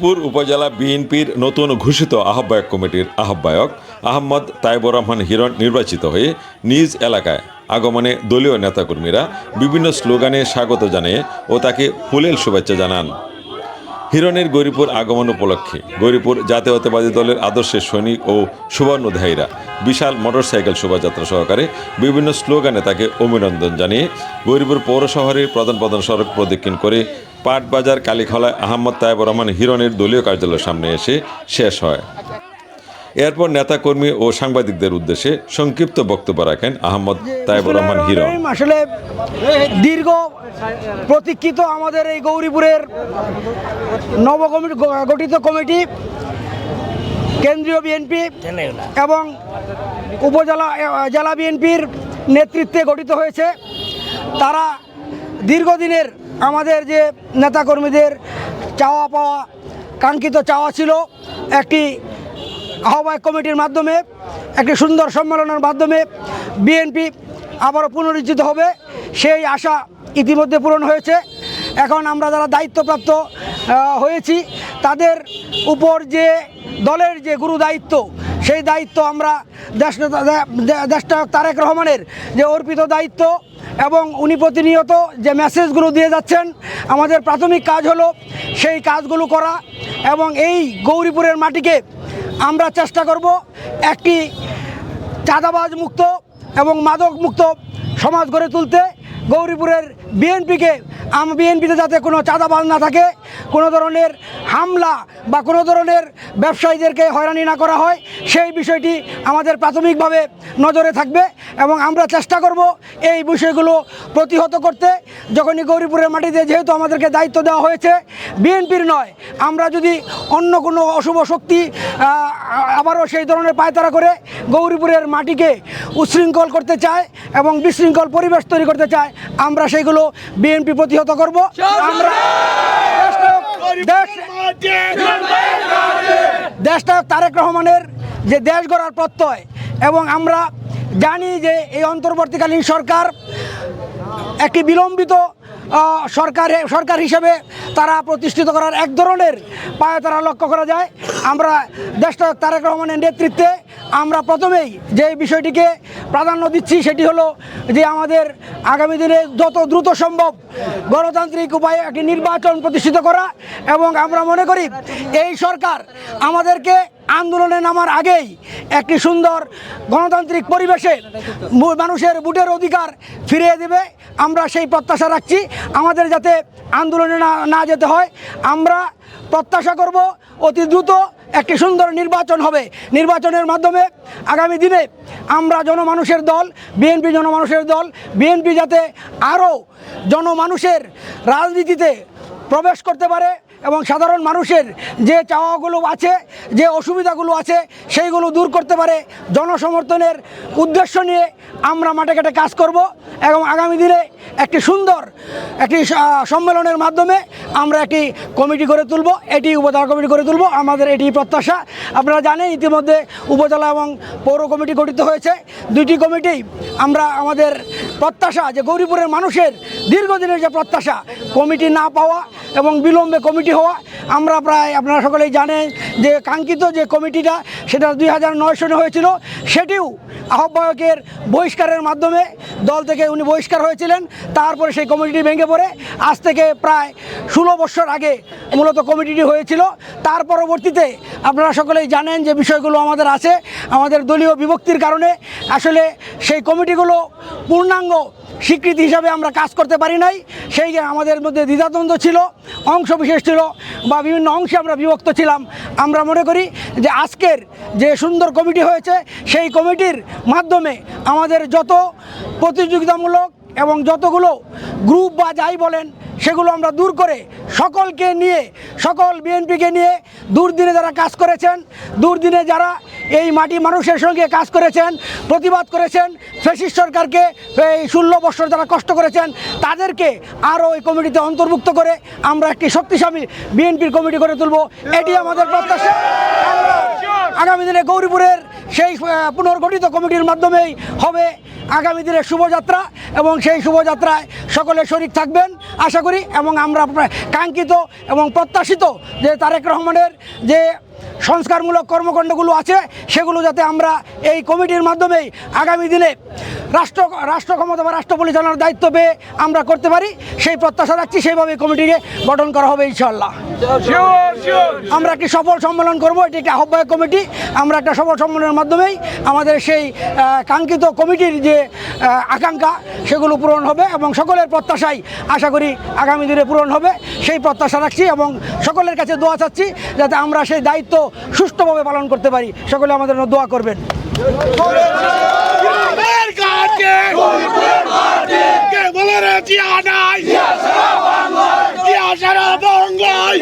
গৌরীপুর উপজেলা বিএনপির নতুন ঘোষিত আহ্বায়ক কমিটির আহ্বায়ক আহমদ তাইবুর রহমান হিরণ নির্বাচিত হয়ে নিজ এলাকায় আগমনে দলীয় নেতাকর্মীরা বিভিন্ন স্লোগানে স্বাগত জানিয়ে ও তাকে ফুলেল শুভেচ্ছা জানান। হিরণের গৌরীপুর আগমন উপলক্ষে গৌরীপুর জাতীয়তাবাদী দলের আদর্শের সৈনিক ও সুবর্ণধায়ীরা বিশাল মোটরসাইকেল শোভাযাত্রা সহকারে বিভিন্ন স্লোগানে তাকে অভিনন্দন জানিয়ে গৌরীপুর পৌর শহরের প্রধান প্রধান সড়ক প্রদক্ষিণ করে পাটবাজার কালীখলায় আহমদ তায়েব রহমান হিরণের দলীয় কার্যালয়ের সামনে এসে শেষ হয়। এরপর নেতাকর্মী ও সাংবাদিকদের উদ্দেশ্যে সংক্ষিপ্ত বক্তব্য রাখেন আহমদ তাইবুর রহমান হিরণ আসলে দীর্ঘ প্রতীক্ষিত আমাদের এই গৌরীপুরের নব কমিটি গঠিত কমিটি, কেন্দ্রীয় বিএনপি এবং উপজেলা জেলা বিএনপির নেতৃত্বে গঠিত হয়েছে। তারা দীর্ঘদিনের আমাদের যে নেতাকর্মীদের চাওয়া পাওয়া, কাঙ্ক্ষিত চাওয়া ছিল, একটি আহ্বায়ক কমিটির মাধ্যমে, একটি সুন্দর সম্মেলনের মাধ্যমে বিএনপি আবারও পুনরুজ্জিত হবে। সেই আশা ইতিমধ্যে পূরণ হয়েছে। এখন আমরা যারা দায়িত্বপ্রাপ্ত হয়েছি, তাদের উপর যে দলের যে গুরু দায়িত্ব, সেই দায়িত্ব আমরা দেশ দেশনায়ক তারেক রহমানের যে অর্পিত দায়িত্ব এবং উনি প্রতিনিয়ত যে মেসেজগুলো দিয়ে যাচ্ছেন, আমাদের প্রাথমিক কাজ হলো সেই কাজগুলো করা এবং এই গৌরীপুরের মাটিকে আমরা চেষ্টা করব একটি চাঁদাবাজ মুক্ত এবং মাদক মুক্ত সমাজ গড়ে তুলতে। গৌরীপুরের বিএনপিকে, আম বিএনপিতে যাতে কোনো চাঁদাবাজ না থাকে, কোনো ধরনের হামলা বা কোনো ধরনের ব্যবসায়ীদেরকে হয়রানি না করা হয়, সেই বিষয়টি আমাদের প্রাথমিকভাবে নজরে থাকবে এবং আমরা চেষ্টা করব এই বিষয়গুলো প্রতিহত করতে। যখনই গৌরীপুরের মাটিতে যেহেতু আমাদেরকে দায়িত্ব দেওয়া হয়েছে, বিএনপির নয়, আমরা যদি অন্য কোনো অশুভ শক্তি আবারও সেই ধরনের পায়তারা করে গৌরীপুরের মাটিকে উচ্ছৃঙ্খল করতে চায় এবং বিশৃঙ্খল পরিবেশ তৈরি করতে চায়, আমরা সেগুলো বিএনপি প্রতিহত করব। আমরা দেশটা তারেক রহমানের যে দেশ গড়ার প্রত্যয়, এবং আমরা জানি যে এই অন্তর্বর্তীকালীন সরকার একটি বিলম্বিত সরকার সরকার হিসেবে তারা প্রতিষ্ঠিত করার এক ধরনের পায়ে তারা লক্ষ্য করা যায়। আমরা দেশনায়ক তারেক রহমানের নেতৃত্বে আমরা প্রথমেই যে বিষয়টিকে প্রাধান্য দিচ্ছি সেটি হলো যে আমাদের আগামী দিনে যত দ্রুত সম্ভব গণতান্ত্রিক উপায়ে একটি নির্বাচন প্রতিষ্ঠিত করা এবং আমরা মনে করি এই সরকার আমাদেরকে আন্দোলনে নামার আগেই একটি সুন্দর গণতান্ত্রিক পরিবেশে মানুষের ভোটের অধিকার ফিরিয়ে দেবে। আমরা সেই প্রত্যাশা রাখছি। আমাদের যাতে আন্দোলনে না না যেতে হয়, আমরা প্রত্যাশা করব অতি দ্রুত একটি সুন্দর নির্বাচন হবে। নির্বাচনের মাধ্যমে আগামী দিনে আমরা জনমানুষের দল, বিএনপি জনমানুষের দল, বিএনপি যাতে আরও জনমানুষের রাজনীতিতে প্রবেশ করতে পারে এবং সাধারণ মানুষের যে চাওয়াগুলো আছে, যে অসুবিধাগুলো আছে, সেইগুলো দূর করতে পারে জনসমর্থনের উদ্দেশ্য নিয়ে আমরা মাঠে ঘাটে কাজ করব এবং আগামী দিনে একটি সুন্দর একটি সম্মেলনের মাধ্যমে আমরা একটি কমিটি করে তুলব। এটি উপজেলা কমিটি করে তুলব। আমাদের এটি প্রত্যাশা। আপনারা জানেন, ইতিমধ্যে উপজেলা এবং পৌর কমিটি গঠিত হয়েছে। দুইটি কমিটি আমরা আমাদের প্রত্যাশা যে গৌরীপুরের মানুষের দীর্ঘদিনের যে প্রত্যাশা, কমিটি না পাওয়া এবং বিলম্বে কমিটি হওয়া, আমরা প্রায় আপনারা সকলেই জানেন যে কাঙ্ক্ষিত যে কমিটিটা সেটা দুই হাজার নয় সনে হয়েছিল, সেটিও আহ্বায়কের বহিষ্কারের মাধ্যমে দল থেকে উনি বহিষ্কার হয়েছিলেন, তারপরে সেই কমিটিটি ভেঙে পড়ে। আজ থেকে প্রায় ষোলো বছর আগে মূলত কমিটিটি হয়েছিল। তার পরবর্তীতে আপনারা সকলেই জানেন যে বিষয়গুলো আমাদের আছে, আমাদের দলীয় বিভক্তির কারণে আসলে সেই কমিটিগুলো পূর্ণাঙ্গ স্বীকৃতি হিসাবে আমরা কাজ করতে পারি নাই। সেই আমাদের মধ্যে দ্বিধাদ্বন্দ্ব ছিল, অংশ বিশেষ ছিল বা বিভিন্ন অংশে আমরা বিভক্ত ছিলাম, আমরা মনে করি যে আজকের যে সুন্দর কমিটি হয়েছে, সেই কমিটির মাধ্যমে আমাদের যত প্রতিযোগিতামূলক এবং যতগুলো গ্রুপ বা যাই বলেন সেগুলো আমরা দূর করে সকলকে নিয়ে, সকল বিএনপিকে নিয়ে দুর্দিনে যারা কাজ করেছেন, দুর্দিনে যারা এই মাটি মানুষের সঙ্গে কাজ করেছেন, প্রতিবাদ করেছেন ফেসিস সরকারকে এই ষোলো বছর যারা কষ্ট করেছেন, তাদেরকে আরও এই কমিটিতে অন্তর্ভুক্ত করে আমরা একটি শক্তিশালী বিএনপির কমিটি করে তুলব। এটি আমাদের প্রত্যাশা। আগামী দিনে গৌরীপুরের সেই পুনর্গঠিত কমিটির মাধ্যমেই হবে। আগামী দিনের শুভযাত্রা এবং সেই শুভযাত্রায় সকলে শরিক থাকবেন, আশা করি, এবং আমরা কাঙ্ক্ষিত এবং প্রত্যাশিত যে তারেক রহমানের যে সংস্কারমূলক কর্মকাণ্ডগুলো আছে, সেগুলো যাতে আমরা এই কমিটির মাধ্যমেই আগামী দিনে রাষ্ট্র রাষ্ট্র ক্ষমতা বা রাষ্ট্র পরিচালনার দায়িত্ব পেয়ে আমরা করতে পারি। সেই প্রত্যাশা রাখছি সেইভাবে কমিটিকে গঠন করা হবে ইনশাল্লাহ আমরা একটি সফল সম্মেলন করব, এটি একটি আহ্বায়ক কমিটি। আমরা একটা সফল সম্মেলনের মাধ্যমেই আমাদের সেই কাঙ্ক্ষিত কমিটির যে আকাঙ্ক্ষা, সেগুলো পূরণ হবে এবং সকলের প্রত্যাশাই আশা করি আগামী দিনে পূরণ হবে। সেই প্রত্যাশা রাখছি এবং সকলের কাছে দোয়া চাচ্ছি যাতে আমরা সেই দায়িত্ব সুষ্ঠুভাবে পালন করতে পারি। সকলে আমাদের দোয়া করবেন। কে? বলে রে জিয়া নাই? জিয়া সারা বাংলায়।